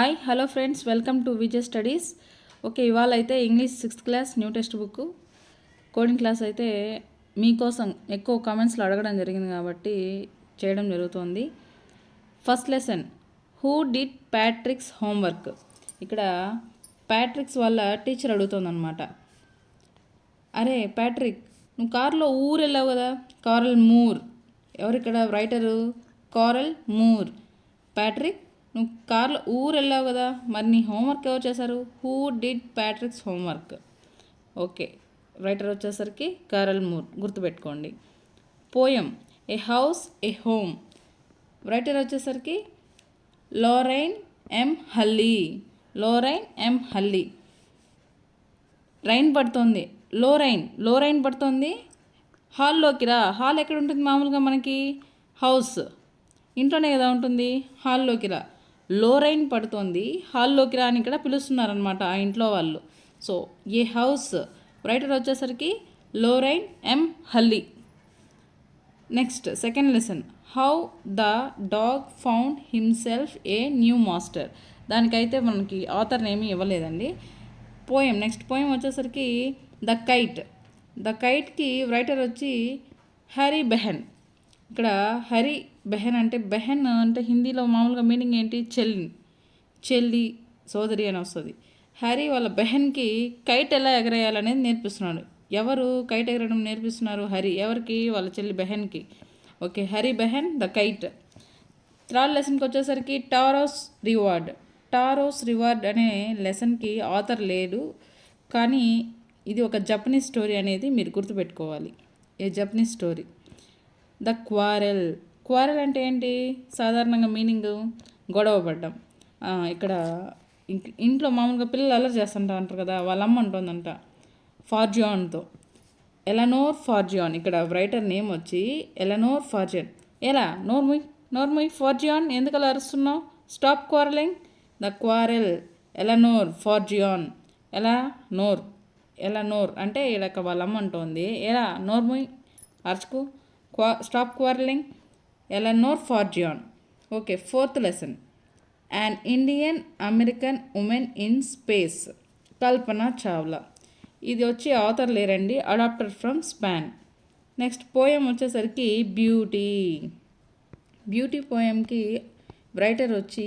Hi hello friends welcome to Vijay studies. Okay ఇవాళ అయితే English sixth class new text book. Coding class అయితే మీకోసం ఎక్కువ కామెంట్స్లో అడగడం జరిగింది కాబట్టి చేయడం జరుగుతుంది. First lesson who did Patrick's homework? ఇక్కడ ప్యాట్రిక్స్ వాళ్ళ టీచర్ అడుగుతుందన్నమాట. అరే ప్యాట్రిక్ నువ్వు కారులో ఊరు వెళ్ళావు కదా? Carol Moore. ఎవరు ఇక్కడ రైటరు? కారల్ మూర్. ప్యాట్రిక్ నువ్వు కార్లో ఊరు వెళ్ళావు కదా మరి నీ హోంవర్క్ ఎవరు చేశారు? Who did Patrick's homework okay writer వచ్చేసరికి కారల్ మూర్ గుర్తుపెట్టుకోండి. Poem a house a home? Writer వచ్చేసరికి Lorraine M Halli Lorraine M Halli. Rain పడుతుంది లో రైన్లో రైన్ పడుతుంది. హాల్లోకి రా హాల్ ఎక్కడ ఉంటుంది మామూలుగా మనకి? హౌస్. ఇంట్లోనే కదా ఉంటుంది? హాల్లోకి రా. లోరైన్ పడుతోంది. హాల్లోకి రాని ఇక్కడ పిలుస్తున్నారనమాట ఆ ఇంట్లో వాళ్ళు. So a house? రైటర్ వచ్చేసరికి Lorraine M. Halli. Next second lesson. How the dog found himself a new master? దానికైతే మనకి ఆథర్ ఏమీ ఇవ్వలేదండి. పోయం నెక్స్ట్ పోయం వచ్చేసరికి ద కైట్. ద కైట్కి రైటర్ వచ్చి హరి బెహన్. ఇక్కడ హరి బెహన్ అంటే బెహన్ అంటే హిందీలో మామూలుగా మీనింగ్ ఏంటి? చెల్లి చెల్లి సోదరి అని వస్తుంది. హరి వాళ్ళ బెహన్కి కైట్ ఎలా ఎగరేయాలనేది నేర్పిస్తున్నాడు. ఎవరు కైట్ ఎగరడం నేర్పిస్తున్నారు? హరి. ఎవరికి? వాళ్ళ చెల్లి బెహన్కి. Okay Hari Behan the kite. Third లెసన్కి వచ్చేసరికి టారోస్ రివార్డ్. టారోస్ రివార్డ్ అనే లెసన్కి ఆథర్ లేడు. కానీ ఇది ఒక జపనీస్ స్టోరీ అనేది మీరు గుర్తుపెట్టుకోవాలి. A Japanese story? The quarrel. Quarrel అంటే ఏంటి సాధారణంగా మీనింగ్ గొడవ పడ్డం. ఇక్కడ ఇంట్లో మామూలుగా పిల్లలు అల్లరి చేస్తుంటా అంటారు కదా వాళ్ళ అమ్మ ఉంటుందంట ఫార్జియాన్తో. ఎలనోర్ ఫార్జియాన్ ఇక్కడ రైటర్ నేమ్ వచ్చి ఎలనోర్ ఫార్జియాన్. ఎలా? నోర్ముయ్ నోర్ముయ్ ఫార్జియాన్? ఎందుకు అలా అరుస్తున్నావు? Stop quarrelling. The quarrel Eleanor Farjeon. ఎలా? నోర్ ఎలా నోర్ అంటే ఇక్కడ వాళ్ళ అమ్మ అంటోంది. ఎలా? నోర్ముయ్ అరుచుకు. క్వా stop quarrelling. Eleanor Farjeon okay fourth lesson and Indian American woman in space Kalpana Chawla ఇది వచ్చి ఆథర్ లేరండి adapted from span next poem వచ్చేసరికి బ్యూటీ బ్యూటీ పోయంకి రైటర్ వచ్చి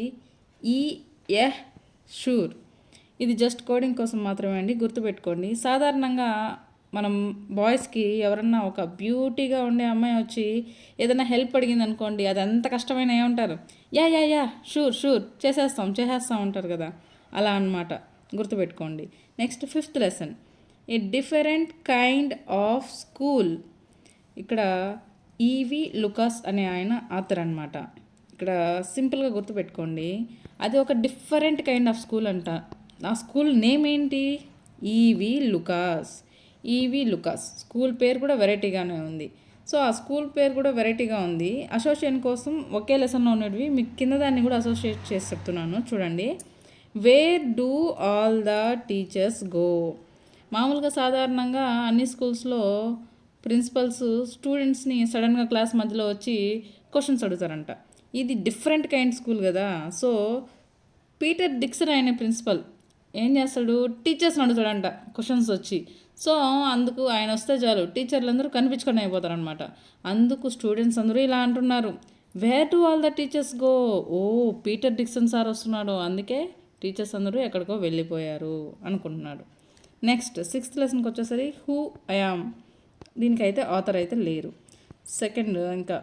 ఈ ఎహ్ షూర్ ఇది జస్ట్ కోడింగ్ కోసం మాత్రమే అండి గుర్తుపెట్టుకోండి. సాధారణంగా మనం బాయ్స్కి ఎవరన్నా ఒక బ్యూటీగా ఉండే అమ్మాయి వచ్చి ఏదైనా హెల్ప్ అడిగింది అనుకోండి అది ఎంత కష్టమైన ఏమంటారు? Yeah yeah yeah sure sure చేసేస్తాం చేసేస్తాం ఉంటారు కదా? అలా అన్నమాట. గుర్తుపెట్టుకోండి. Next fifth lesson a different kind of school ఇక్కడ ఈవి లుకాస్ అనే ఆయన ఆథర్ అనమాట ఇక్కడ సింపుల్గా గుర్తుపెట్టుకోండి. అది ఒక డిఫరెంట్ కైండ్ ఆఫ్ స్కూల్ అంట. ఆ స్కూల్ నేమ్ ఏంటి? E V Lucas E V Lucas school పేరు కూడా వెరైటీగానే ఉంది. సో ఆ స్కూల్ పేరు కూడా వెరైటీగా ఉంది. అసోసియేషన్ కోసం ఒకే లెసన్లో ఉన్నవి. మీకు కింద దాన్ని కూడా అసోసియేట్ చేసి చెప్తున్నాను. చూడండి. Where do all the teachers go మామూలుగా సాధారణంగా అన్ని స్కూల్స్లో ప్రిన్సిపల్స్ స్టూడెంట్స్ని సడన్గా క్లాస్ మధ్యలో వచ్చి క్వశ్చన్స్ అడుగుతారంట. ఇది డిఫరెంట్ కైండ్ స్కూల్ కదా. సో పీటర్ డిక్సన్ అయిన ప్రిన్సిపల్ ఏం చేస్తాడు? టీచర్స్ని అడుగుతాడంట క్వశ్చన్స్ వచ్చి. సో అందుకు ఆయన వస్తే చాలు. టీచర్లు అందరూ కనిపించుకొని అయిపోతారనమాట అందుకు స్టూడెంట్స్ అందరూ ఇలా అంటున్నారు. Where do all the teachers go oh Peter Dixon sir వస్తున్నాడు. అందుకే టీచర్స్ అందరూ ఎక్కడికో వెళ్ళిపోయారు అనుకుంటున్నాడు. నెక్స్ట్ సిక్స్త్ లెసన్కి వచ్చేసరి హూ ఐఆమ్ దీనికైతే ఆథర్ అయితే లేరు. సెకండ్ ఇంకా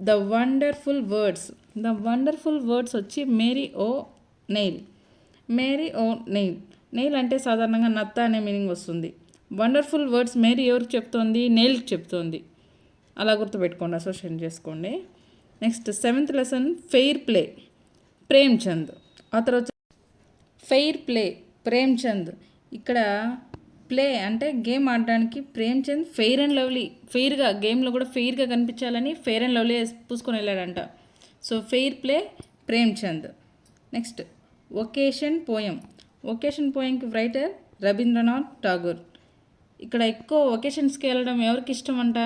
the wonderful words the wonderful words వచ్చి Mary O'Neill. Mary O'Neill. Nail అంటే సాధారణంగా నత్త అనే మీనింగ్ వస్తుంది. వండర్ఫుల్ వర్డ్స్ మేరీ ఎవరికి చెప్తోంది? నెయిల్కి చెప్తోంది. అలా గుర్తుపెట్టుకోండి అసోసియేషన్ చేసుకోండి. Next seventh lesson fair play Premchand. ఆ తర్వాత ఫెయిర్ ప్లే ప్రేమ్చంద్. ఇక్కడ ప్లే అంటే గేమ్ ఆడడానికి ప్రేమ్చంద్ ఫెయిర్ అండ్ లవ్లీ. ఫెయిర్గా గేమ్లో కూడా ఫెయిర్గా కనిపించాలని ఫెయిర్ అండ్ లవ్లీ పూసుకొని వెళ్ళాడంట. So fair play Premchand. Next vocation poem. Vocation పోయంకి writer Rabindranath Tagore. ఇక్కడ ఎక్కువ ఒకేషన్స్కి వెళ్ళడం ఎవరికి ఇష్టం అంట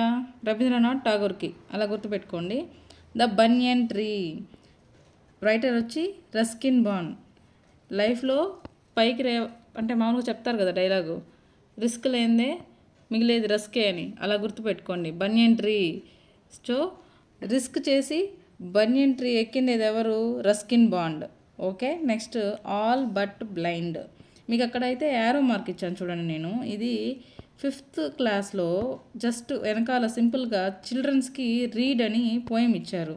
రవీంద్రనాథ్ ఠాగూర్కి. అలా గుర్తుపెట్టుకోండి. The banyan tree. రైటర్ వచ్చి రస్కిన్ బాన్. లైఫ్లో పైకి రే అంటే మామూలుగా చెప్తారు కదా డైలాగు. రిస్క్ లేనిదే మిగిలేది రస్కే అని. అలా గుర్తుపెట్టుకోండి. Banyan tree. సో రిస్క్ చేసి బనియన్ ట్రీ ఎక్కిండేది ఎవరు? Ruskin Bond. Okay next all but blind. మీకు అక్కడైతే యారో మార్క్ ఇచ్చాను చూడండి నేను ఇది ఫిఫ్త్ క్లాస్లో జస్ట్ వెనకాల సింపుల్గా చిల్డ్రన్స్కి రీడ్ అని పోయం ఇచ్చారు.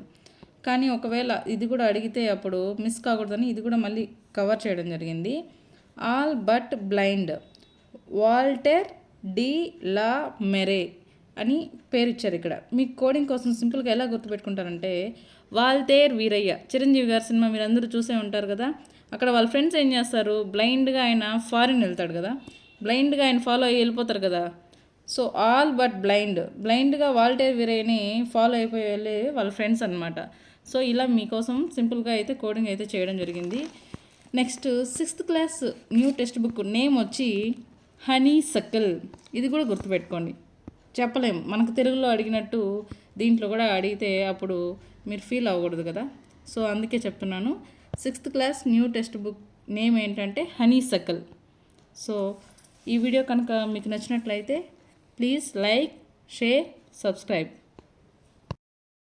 కానీ ఒకవేళ ఇది కూడా అడిగితే అప్పుడు మిస్ కాకూడదని ఇది కూడా మళ్ళీ కవర్ చేయడం జరిగింది. All but blind. Walter de la Mare. అని పేరు ఇచ్చారు ఇక్కడ. మీకు కోడింగ్ కోసం సింపుల్గా ఎలా గుర్తుపెట్టుకుంటారంటే వాల్తేర్ వీరయ్య చిరంజీవి గారి సినిమా మీరు అందరూ చూసే ఉంటారు కదా? అక్కడ వాళ్ళ ఫ్రెండ్స్ ఏం చేస్తారు? బ్లైండ్గా ఆయన ఫారిన్ వెళ్తాడు కదా? బ్లైండ్గా ఆయన ఫాలో అయ్యి వెళ్ళిపోతారు కదా? So all but blind. బ్లైండ్గా వాల్టేర్ వీరయ్యని ఫాలో అయిపోయి వెళ్ళే వాళ్ళ ఫ్రెండ్స్ అనమాట సో ఇలా మీకోసం సింపుల్గా అయితే కోడింగ్ అయితే చేయడం జరిగింది. Next sixth class new text book name వచ్చి హనీ సక్కల్. ఇది కూడా గుర్తుపెట్టుకోండి. చెప్పలేం. మనకు తెలుగులో అడిగినట్టు దీంట్లో కూడా అడిగితే అప్పుడు మీరు ఫీల్ అవ్వకూడదు కదా. సో అందుకే చెప్తున్నాను. Sixth class new text book name ఏంటంటే హనీ సకల్ సో ఈ వీడియో కనుక మీకు నచ్చినట్లయితే ప్లీజ్ లైక్ షేర్ సబ్స్క్రైబ్.